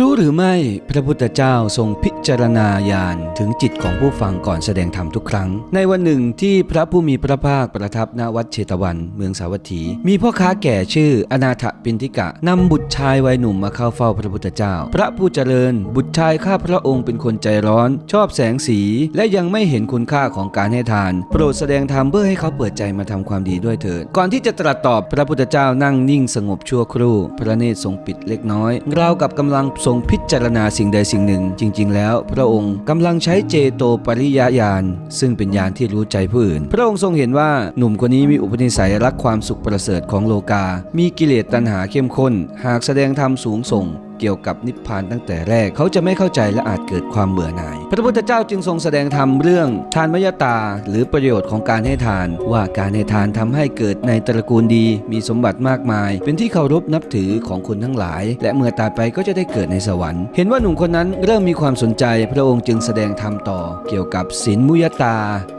รู้หรือไม่พระพุทธเจ้าทรงพิจารณาญาณถึงจิตของผู้ฟังก่อนแสดงธรรมทุกครั้ง ในวันหนึ่งที่พระผู้มีพระภาคประทับณวัดเชตวัน เมืองสาวัตถี มีพ่อค้าแก่ชื่ออนาถปินทิกะนำบุตรชายวัยหนุ่มมาเข้าเฝ้าพระพุทธเจ้า พระผู้เจริญ บุตรชายข้าพระองค์เป็นคนใจร้อน ชอบแสงสี และยังไม่เห็นคุณค่าของการให้ทาน โปรดแสดงธรรมเพื่อให้เขาเปิดใจมาทำความดีด้วยเถิดก่อนที่จะตรัสตอบพระพุทธเจ้านั่งนิ่งสงบชั่วครู่ พระเนตรทรงปิดเล็กน้อยราวกับกำลังทรงพิจารณาสิ่งใดสิ่งหนึ่ง จริง ๆ แล้ว พระองค์กำลังใช้เจโตปริยญาณซึ่งเป็นญาณที่รู้ใจผู้อื่น พระองค์ทรงเห็นว่าหนุ่มคนนี้มีอุปนิสัยรักความสุขประเสริฐของโลกา มีกิเลสตัณหาเข้มข้น หากแสดงธรรมสูงส่ง เกี่ยวกับนิพพานตั้งแต่แรก เขาจะไม่เข้าใจและอาจเกิดความเบื่อหน่าย พระพุทธเจ้าจึงทรงแสดงธรรมเรื่อง ทานมยตา หรือประโยชน์ของการให้ทาน ว่าการให้ทานทำให้เกิดในตระกูลดี มีสมบัติมากมาย เป็นที่เคารพนับถือของคนทั้งหลาย และเมื่อตายไปก็จะได้เกิดในสวรรค์ เห็นว่าหนุ่มคนนั้นเริ่มมีความสนใจ พระองค์จึงแสดงธรรมต่อ เกี่ยวกับศีลมุยตา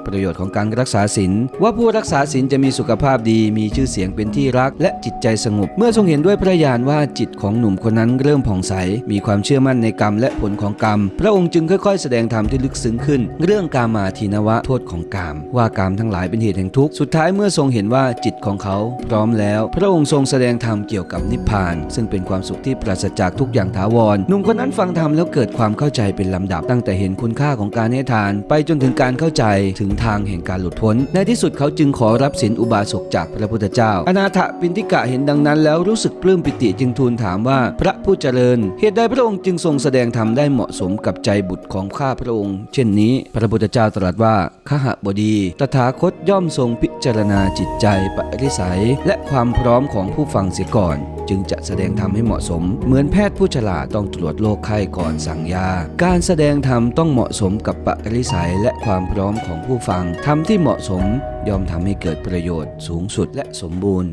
ประโยชน์ของการรักษาศีลว่าผู้รักษาศีลจะมีสุขภาพดี มีชื่อเสียงเป็นที่รัก และจิตใจสงบ เมื่อทรงเห็นด้วยพระญาณว่าจิตของหนุ่มคนนั้นเริ่มผ่องใส มีความเชื่อมั่นในกรรมและผลของกรรม พระองค์จึงค่อยๆ แสดงธรรมที่ลึกซึ้งขึ้น เรื่องกามาทีนวะโทษของกาม ว่ากามทั้งหลายเป็นเหตุแห่งทุกข์ สุดท้ายเมื่อทรงเห็นว่าจิตของเขา พร้อมแล้ว พระองค์ทรงแสดงธรรมเกี่ยวกับนิพพาน ซึ่งเป็นความสุขที่ปราศจากทุกอย่างถาวรหนุ่มคนนั้นฟังธรรมแล้วเกิดความเข้าใจเป็นลำดับ ตั้งแต่เห็นคุณค่าของการให้ทาน ไปจนถึงการเข้าใจถึงทางแห่งการหลุดพ้น ในที่สุดเขาจึงขอรับศีลอุบาสกจากพระพุทธเจ้า อนาถปินทิกะเห็นดังนั้นแล้วรู้สึกปลื้มปิติจึงทูลถามว่าพระผู้เจริญ เหตุใดพระองค์จึงทรงแสดงธรรมได้เหมาะสมกับใจบุตรของข้าพระองค์ เช่นนี้ พระพุทธเจ้าตรัสว่าขหบดี ตถาคตย่อมทรงพิจารณาจิตใจปริสัย และความพร้อมของผู้ฟังเสียก่อน จึงจะแสดงธรรมให้เหมาะสม เหมือนแพทย์ผู้ฉลาดต้องตรวจโรคไข้ก่อนสั่งยา การแสดงธรรมต้องเหมาะสมกับปริสัยและความพร้อมของผู้ฟังธรรมที่เหมาะสมย่อมทำให้เกิดประโยชน์สูงสุดและสมบูรณ์